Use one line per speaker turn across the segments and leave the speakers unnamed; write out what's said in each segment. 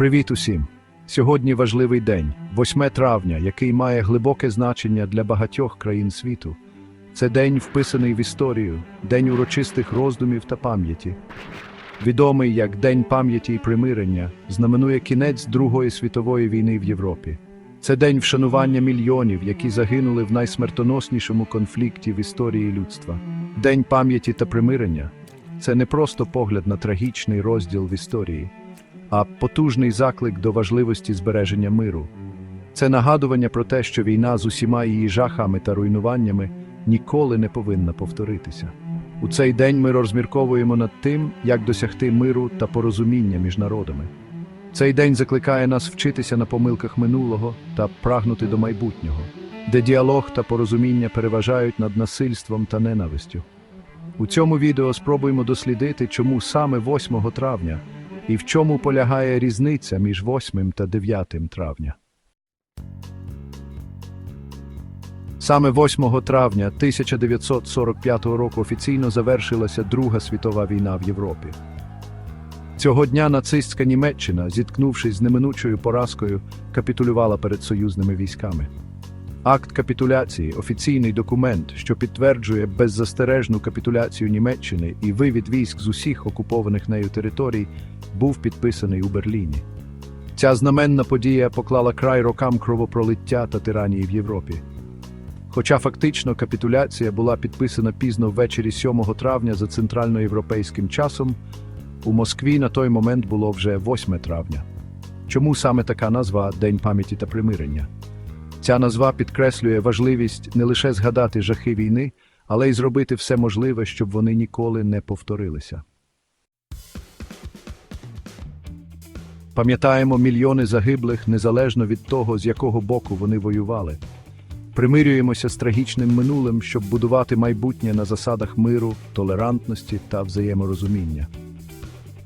Привіт усім! Сьогодні важливий день, 8 травня, який має глибоке значення для багатьох країн світу. Це день, вписаний в історію, день урочистих роздумів та пам'яті. Відомий як День пам'яті і примирення, знаменує кінець Другої світової війни в Європі. Це день вшанування мільйонів, які загинули в найсмертоноснішому конфлікті в історії людства. День пам'яті та примирення це не просто погляд на трагічний розділ в історії, а потужний заклик до важливості збереження миру. Це нагадування про те, що війна з усіма її жахами та руйнуваннями ніколи не повинна повторитися. У цей день ми розмірковуємо над тим, як досягти миру та порозуміння між народами. Цей день закликає нас вчитися на помилках минулого та прагнути до майбутнього, де діалог та порозуміння переважають над насильством та ненавистю. У цьому відео спробуємо дослідити, чому саме 8 травня і в чому полягає різниця між 8 та 9 травня. Саме 8 травня 1945 року офіційно завершилася Друга світова війна в Європі. Цього дня нацистська Німеччина, зіткнувшись з неминучою поразкою, капітулювала перед союзними військами. Акт капітуляції офіційний документ, що підтверджує беззастережну капітуляцію Німеччини і вивід військ з усіх окупованих нею територій, був підписаний у Берліні. Ця знаменна подія поклала край рокам кровопролиття та тиранії в Європі. Хоча фактично капітуляція була підписана пізно ввечері 7 травня за центральноєвропейським часом, у Москві на той момент було вже 8 травня. Чому саме така назва День пам'яті та примирення? Ця назва підкреслює важливість не лише згадати жахи війни, але й зробити все можливе, щоб вони ніколи не повторилися. Пам'ятаємо мільйони загиблих незалежно від того, з якого боку вони воювали. Примирюємося з трагічним минулим, щоб будувати майбутнє на засадах миру, толерантності та взаєморозуміння.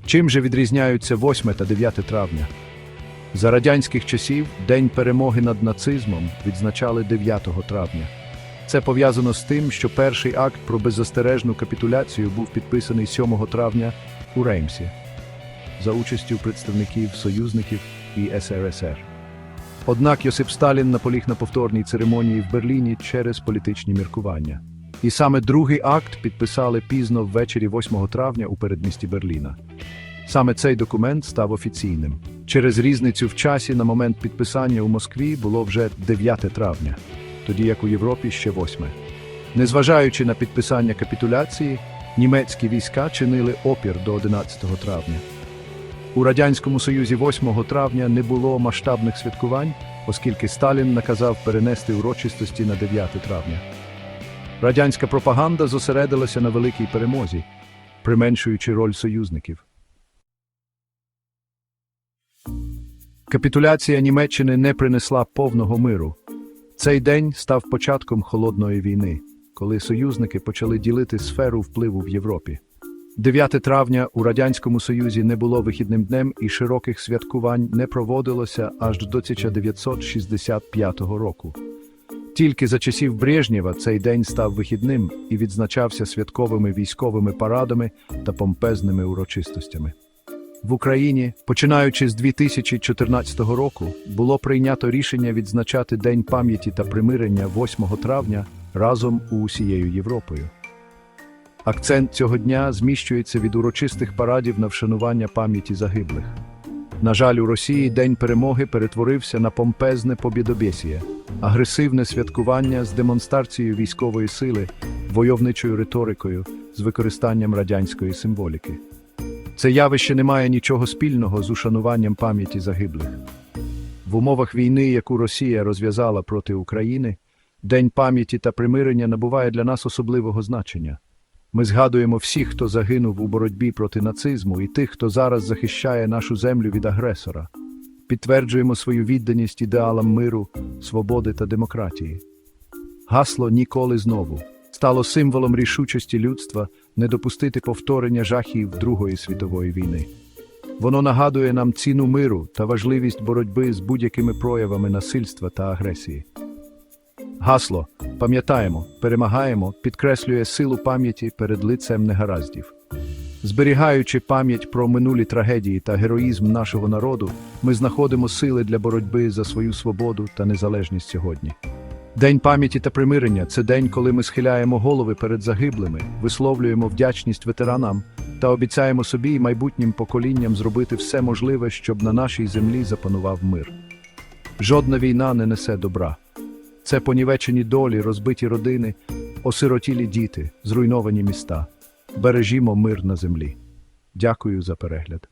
Чим же відрізняються 8 та 9 травня? За радянських часів День перемоги над нацизмом відзначали 9 травня. Це пов'язано з тим, що перший акт про беззастережну капітуляцію був підписаний 7 травня у Реймсі за участю представників союзників і СРСР. Однак Йосип Сталін наполіг на повторній церемонії в Берліні через політичні міркування. І саме другий акт підписали пізно ввечері 8 травня у передмісті Берліна. Саме цей документ став офіційним. Через різницю в часі на момент підписання у Москві було вже 9 травня, тоді як у Європі ще 8. Незважаючи на підписання капітуляції, німецькі війська чинили опір до 11 травня. У Радянському Союзі 8 травня не було масштабних святкувань, оскільки Сталін наказав перенести урочистості на 9 травня. Радянська пропаганда зосередилася на великій перемозі, применшуючи роль союзників. Капітуляція Німеччини не принесла повного миру. Цей день став початком холодної війни, коли союзники почали ділити сферу впливу в Європі. 9 травня у Радянському Союзі не було вихідним днем і широких святкувань не проводилося аж до 1965 року. Тільки за часів Брежнєва цей день став вихідним і відзначався святковими військовими парадами та помпезними урочистостями. В Україні, починаючи з 2014 року, було прийнято рішення відзначати День пам'яті та примирення 8 травня разом у усією Європою. Акцент цього дня зміщується від урочистих парадів на вшанування пам'яті загиблих. На жаль, у Росії День перемоги перетворився на помпезне побідобєсіє, агресивне святкування з демонстрацією військової сили, войовничою риторикою, з використанням радянської символіки. Це явище не має нічого спільного з ушануванням пам'яті загиблих. В умовах війни, яку Росія розв'язала проти України, День пам'яті та примирення набуває для нас особливого значення. Ми згадуємо всіх, хто загинув у боротьбі проти нацизму, і тих, хто зараз захищає нашу землю від агресора. Підтверджуємо свою відданість ідеалам миру, свободи та демократії. Гасло ніколи знову стало символом рішучості людства не допустити повторення жахів Другої світової війни. Воно нагадує нам ціну миру та важливість боротьби з будь-якими проявами насильства та агресії. Гасло пам'ятаємо, перемагаємо, підкреслює силу пам'яті перед лицем негараздів. Зберігаючи пам'ять про минулі трагедії та героїзм нашого народу, ми знаходимо сили для боротьби за свою свободу та незалежність сьогодні. День пам'яті та примирення це день, коли ми схиляємо голови перед загиблими, висловлюємо вдячність ветеранам та обіцяємо собі і майбутнім поколінням зробити все можливе, щоб на нашій землі запанував мир. Жодна війна не несе добра. Це понівечені долі, розбиті родини, осиротілі діти, зруйновані міста. Бережімо мир на землі. Дякую за перегляд.